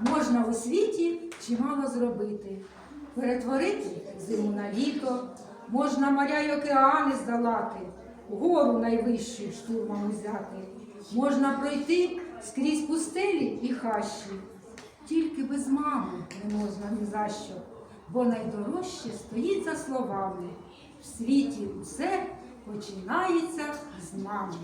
можна у світі чимало зробити. Перетворити зиму на літо, можна моря й океани здолати, гору найвищу штурмом взяти. Можна пройти скрізь пустелі і хащі. Тільки без мами не можна ні за що, бо найдорожче стоїть за словами. В світі усе починається з мами.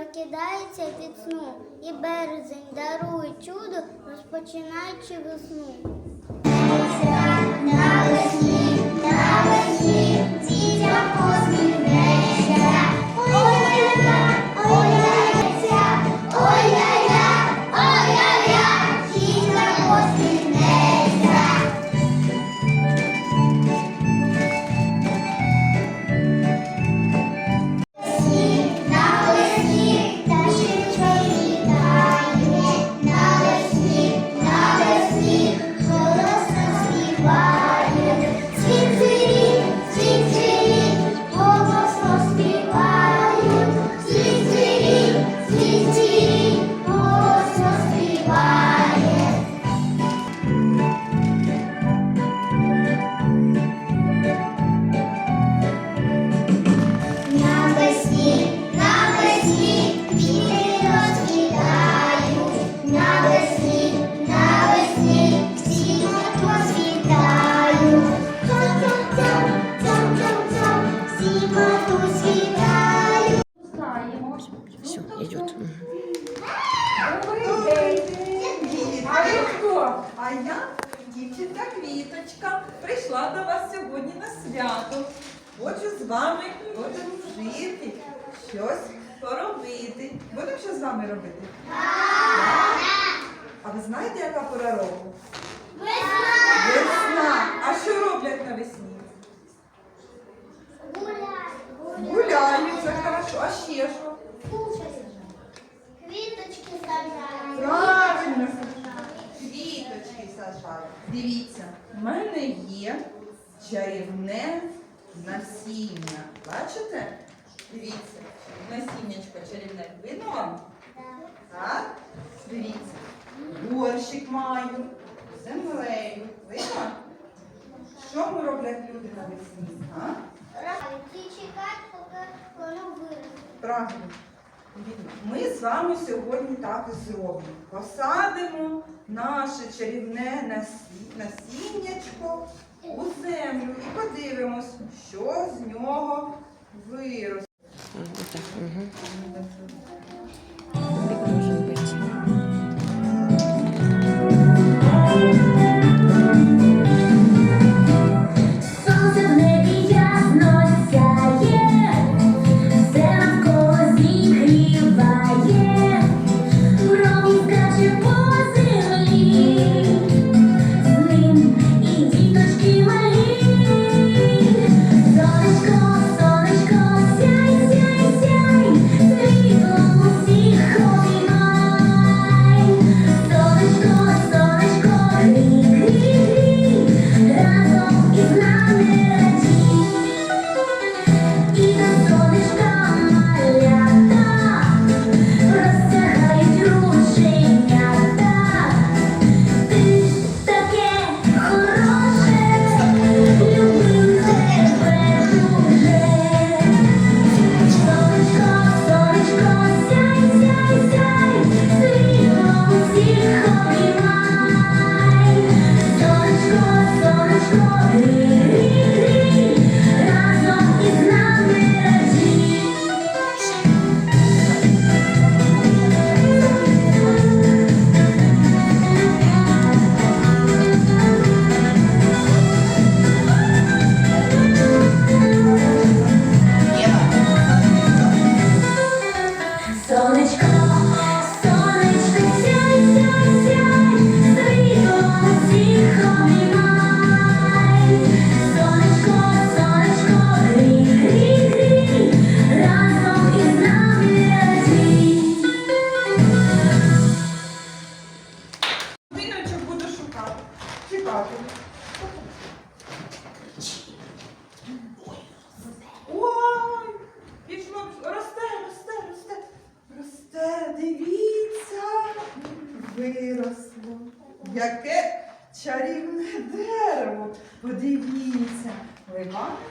Прокидається від сну, і березень дарує чудо, розпочинаючи весну. Навесні, навесні, дітям посміхнеться. Щось поробити. Будемо що з вами робити? А ви знаєте, яка пора року? Весна. Весна! А що роблять навесні? Гуляють, це хорошо. А ще що? Квіточки. Правильно. Квіточки сажають. Дивіться, в мене є чарівне насіння. Бачите? Дивіться, насіннячко чарівне. Видно вам? Так? Дивіться. Горщик маю, землею. Видно? Що ми роблять люди навесні? А? І чекати, поки воно виросте. Правильно. Ми з вами сьогодні так і зробимо. Посадимо наше чарівне насіннячко у землю і подивимось, що з нього виросте. Угу.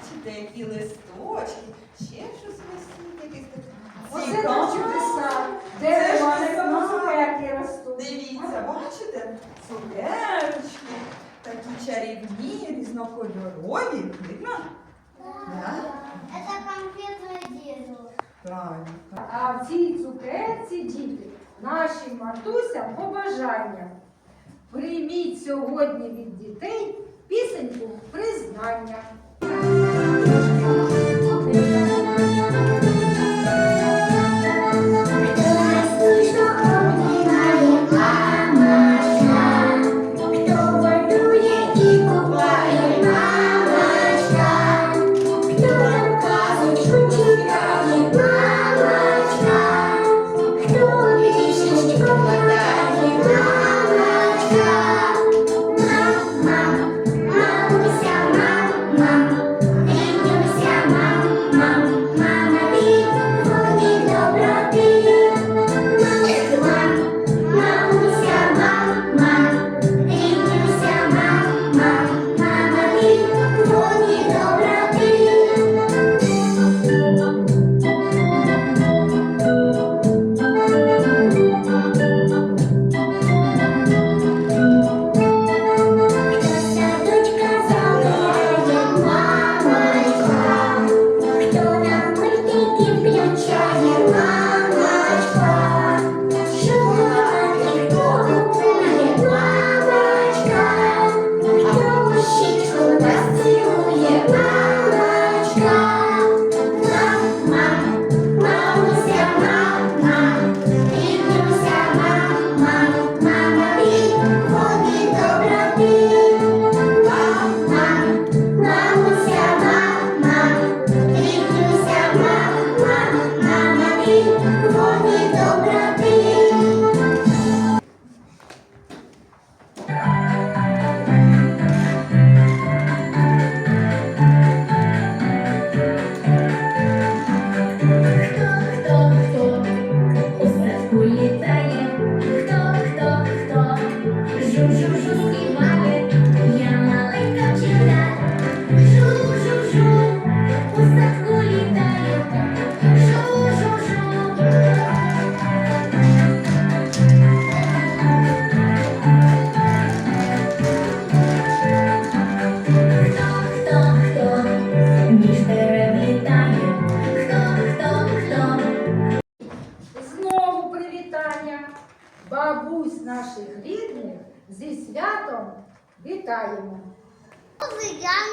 чи деякі листочки, ще щось висить, якийсь такий. Оце так чудеса. Де ж мене ну, цукерки ростуть. Дивіться, бачите? Цукерочки, такі чарівні, різнокольорові. Видно? Це конфетне дерево. А в цій цукерці діти наші матусям побажання. Прийміть сьогодні від дітей пісеньку признання. Thank you.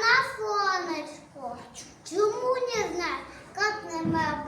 на фоночку. Чому не знаю, як нема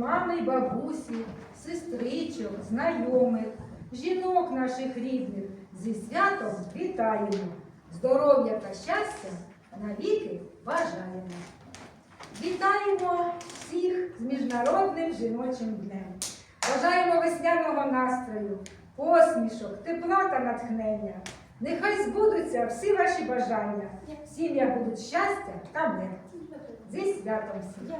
мами й бабусі, сестричок, знайомих, жінок наших рідних зі святом вітаємо. Здоров'я та щастя навіки бажаємо. Вітаємо всіх з Міжнародним жіночим днем. Бажаємо весняного настрою, посмішок, тепла та натхнення. Нехай збудуться всі ваші бажання. Сім'я будуть щастя та мир. Зі святом всіх!